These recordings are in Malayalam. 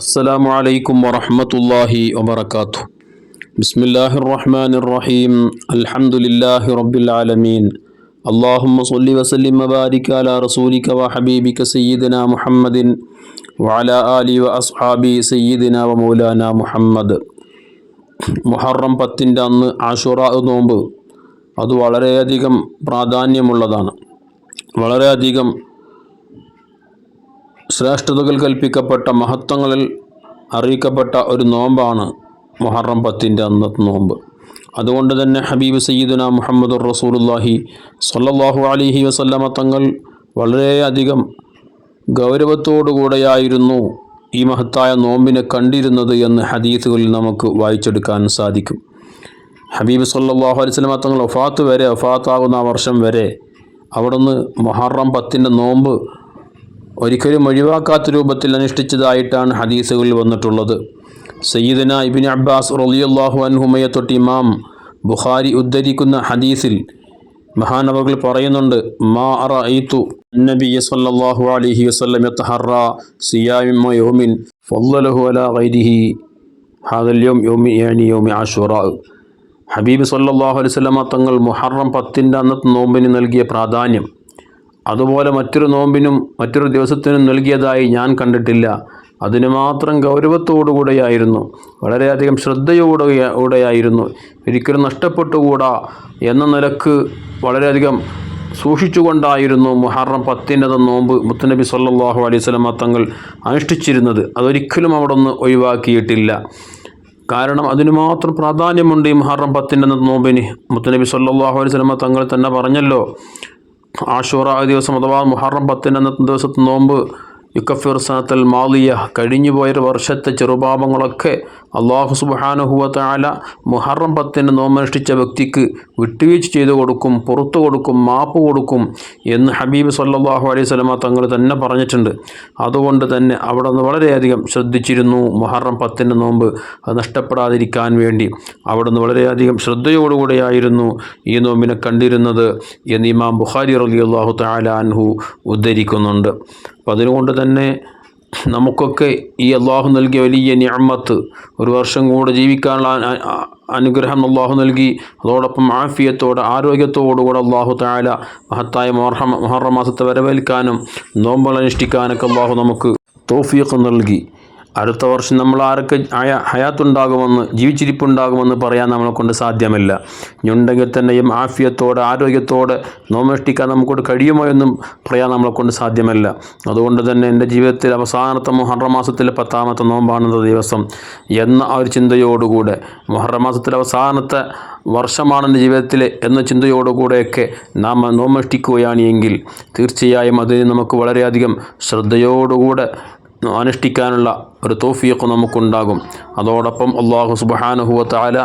അസ്സലാമു അലൈക്കും വറഹ്മത്തുള്ളാഹി വബറകാതുഹു. ബിസ്മില്ലാഹിർ റഹ്മാനിർ റഹീം അൽഹംദുലില്ലാഹി റബ്ബിൽ ആലമീൻ. അല്ലാഹുമ്മ സ്വല്ലി വസല്ലിം വബാരിക അലാ റസൂലിക വഹബീബിക സയ്യിദന മുഹമ്മദിൻ വഅല ആലി വഅസ്ഹാബി സയ്യിദന വമൗലാന മുഹമ്മദ്. മുഹറം പത്തിന്റെ അന്ന് ആഷുറ നോമ്പ് അത് വളരെയധികം പ്രാധാന്യമുള്ളതാണ്. വളരെയധികം ശ്രേഷ്ഠതകൾ കൽപ്പിക്കപ്പെട്ട മഹത്വങ്ങളിൽ അറിയിക്കപ്പെട്ട ഒരു നോമ്പാണ് മുഹറം പത്തിന്റെ അന്നത്തെ നോമ്പ്. അതുകൊണ്ട് തന്നെ ഹബീബ് സയ്യിദുന മുഹമ്മദ് റസൂലുല്ലാഹി സല്ലാഹു അലിഹി വസല്ലമ തങ്ങൾ വളരെയധികം ഗൗരവത്തോടുകൂടെയായിരുന്നു ഈ മഹത്തായ നോമ്പിനെ കണ്ടിരുന്നത് എന്ന് ഹദീസുകളിൽ നമുക്ക് വായിച്ചെടുക്കാൻ സാധിക്കും. ഹബീബ് സല്ലാഹു അലൈഹി വസല്ലമ തങ്ങൾ ഒഫാത്ത് വരെ ഒഫാത്താകുന്ന വർഷം വരെ അവിടുന്ന് മൊഹറം പത്തിന്റെ നോമ്പ് ഒരിക്കലും ഒഴിവാക്കാത്ത രൂപത്തിൽ അനുഷ്ഠിച്ചതായിട്ടാണ് ഹദീസുകളിൽ വന്നിട്ടുള്ളത്. സയ്യിദന ഇബിൻ അബ്ബാസ് റലിയുല്ലാഹു അൻഹുമയെ തൊട്ട് ഇമാം ബുഖാരി ഉദ്ധരിക്കുന്ന ഹദീസിൽ മഹാനവകൾ പറയുന്നുണ്ട് മാ അറു നബിയ സല്ലാഹു അലിഹി വസ്ലം തഹറ സിയാമിമ യോമിൻ ഫല്ലഹു അല വൈരിഹി ഹാദൽ യോം യോമി യാനി യോമി ആഷുറ. ഹബീബ് സല്ലാഹു അലൈവല്ല തങ്ങൾ മുഹറം പത്തിന്റെ അന്നത്തെ നോമ്പിന് നൽകിയ പ്രാധാന്യം അതുപോലെ മറ്റൊരു നോമ്പിനും മറ്റൊരു ദിവസത്തിനും നൽകിയതായി ഞാൻ കണ്ടിട്ടില്ല. അതിന് മാത്രം ഗൗരവത്തോടുകൂടെയായിരുന്നു. വളരെയധികം ശ്രദ്ധയോടെ കൂടെയായിരുന്നു. ഒരിക്കലും നഷ്ടപ്പെട്ടുകൂടാ എന്ന നിലയ്ക്ക് വളരെയധികം സൂക്ഷിച്ചുകൊണ്ടായിരുന്നു മുഹറം പത്തിന്റെ നോമ്പ് മുത്തനബി സല്ലാഹു അലൈഹി സ്വലമ തങ്ങൾ അനുഷ്ഠിച്ചിരുന്നത്. അതൊരിക്കലും അവിടെ നിന്ന് ഒഴിവാക്കിയിട്ടില്ല. കാരണം അതിന് മാത്രം പ്രാധാന്യമുണ്ട് ഈ മുഹറം പത്തിന്റെ നോമ്പിന്. മുത്തനബി സല്ലാഹു അലൈഹി സ്വലമ തങ്ങൾ തന്നെ പറഞ്ഞല്ലോ ആഷൂറ ദിവസം അഥവാ മുഹറം പത്തിന് അന്നത്തെ ദിവസത്തെ നോമ്പ് യുക്കഫിർ സനത്തൽ മാലിയ കഴിഞ്ഞുപോയൊരു വർഷത്തെ ചെറുപാപങ്ങളൊക്കെ അള്ളാഹു സുബാനുഹുവല മുഹറം പത്തിന് നോമനുഷ്ഠിച്ച വ്യക്തിക്ക് വിട്ടുവീഴ്ച ചെയ്തു കൊടുക്കും പുറത്തു കൊടുക്കും മാപ്പ് കൊടുക്കും എന്ന് ഹബീബ് സല്ലാഹു അലൈഹി സ്വലമ തങ്ങൾ തന്നെ പറഞ്ഞിട്ടുണ്ട്. അതുകൊണ്ട് തന്നെ അവിടെ നിന്ന് വളരെയധികം ശ്രദ്ധിച്ചിരുന്നു മുഹറം പത്തിന്റെ നോമ്പ് അത് നഷ്ടപ്പെടാതിരിക്കാൻ വേണ്ടി. അവിടെ നിന്ന് വളരെയധികം ശ്രദ്ധയോടുകൂടെയായിരുന്നു ഈ നോമ്പിനെ കണ്ടിരുന്നത് എന്ന് ഇമാം ബുഖാരി റലി അള്ളാഹു താലാൻഹു ഉദ്ധരിക്കുന്നുണ്ട്. അപ്പം അതിനുകൊണ്ട് തന്നെ നമുക്കൊക്കെ ഈ അള്ളാഹു നൽകിയ വലിയ ഞാമത്ത് ഒരു വർഷം കൂടെ ജീവിക്കാനുള്ള അനുഗ്രഹം അള്ളാഹു നൽകി. അതോടൊപ്പം ആഫിയത്തോടെ ആരോഗ്യത്തോടുകൂടെ അള്ളാഹു താല മഹത്തായ മൊഹറം മൊഹറ മാസത്തെ വരവേൽക്കാനും നോമ്പുകൾ അനുഷ്ഠിക്കാനൊക്കെ അള്ളാഹു നമുക്ക് തോഫിയൊക്കെ നൽകി. അടുത്ത വർഷം നമ്മൾ ആരൊക്കെ ഹയ ഹയാത്തുണ്ടാകുമെന്ന് ജീവിച്ചിരിപ്പുണ്ടാകുമെന്ന് പറയാൻ നമ്മളെ കൊണ്ട് സാധ്യമല്ല. ഇനിയുണ്ടെങ്കിൽ തന്നെയും ആഫിയത്തോടെ ആരോഗ്യത്തോടെ നോമഷ്ടിക്കാൻ നമുക്കോട് കഴിയുമോ എന്നും പറയാൻ നമ്മളെ കൊണ്ട് സാധ്യമല്ല. അതുകൊണ്ട് തന്നെ എന്റെ ജീവിതത്തിൽ അവസാനത്തെ മുഹറ മാസത്തിലെ പത്താമത്തെ നോമ്പാണെന്ന ദിവസം എന്ന ആ ഒരു ചിന്തയോടുകൂടെ മുഹറ മാസത്തിലെ അവസാനത്തെ വർഷമാണ് എന്റെ ജീവിതത്തിൽ എന്ന ചിന്തയോടുകൂടെയൊക്കെ നാം നോമഷ്ടിക്കുകയാണ് എങ്കിൽ തീർച്ചയായും അതിന് നമുക്ക് വളരെയധികം ശ്രദ്ധയോടുകൂടെ അനുഷ്ഠിക്കാനുള്ള ഒരു തോഫിയൊക്കെ നമുക്കുണ്ടാകും. അതോടൊപ്പം അള്ളാഹു സുബഹാനുഹുവത്താല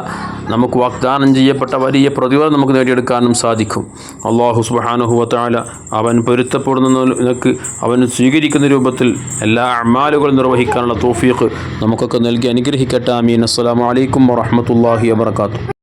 നമുക്ക് വാഗ്ദാനം ചെയ്യപ്പെട്ട വലിയ പ്രതിഫലം നമുക്ക് നേടിയെടുക്കാനും സാധിക്കും. അള്ളാഹു സുബഹാനുഹുവത്താല അവൻ പൊരുത്തപ്പെടുന്ന നിനക്ക് അവൻ സ്വീകരിക്കുന്ന രൂപത്തിൽ എല്ലാ അമാലുകളും നിർവഹിക്കാനുള്ള തോഫിയൊക്കെ നമുക്കൊക്കെ നൽകി അനുഗ്രഹിക്കട്ടെ. അമീൻ അസ്സാം വലൈക്കും വറഹമത്തല്ലാഹി വാത്തു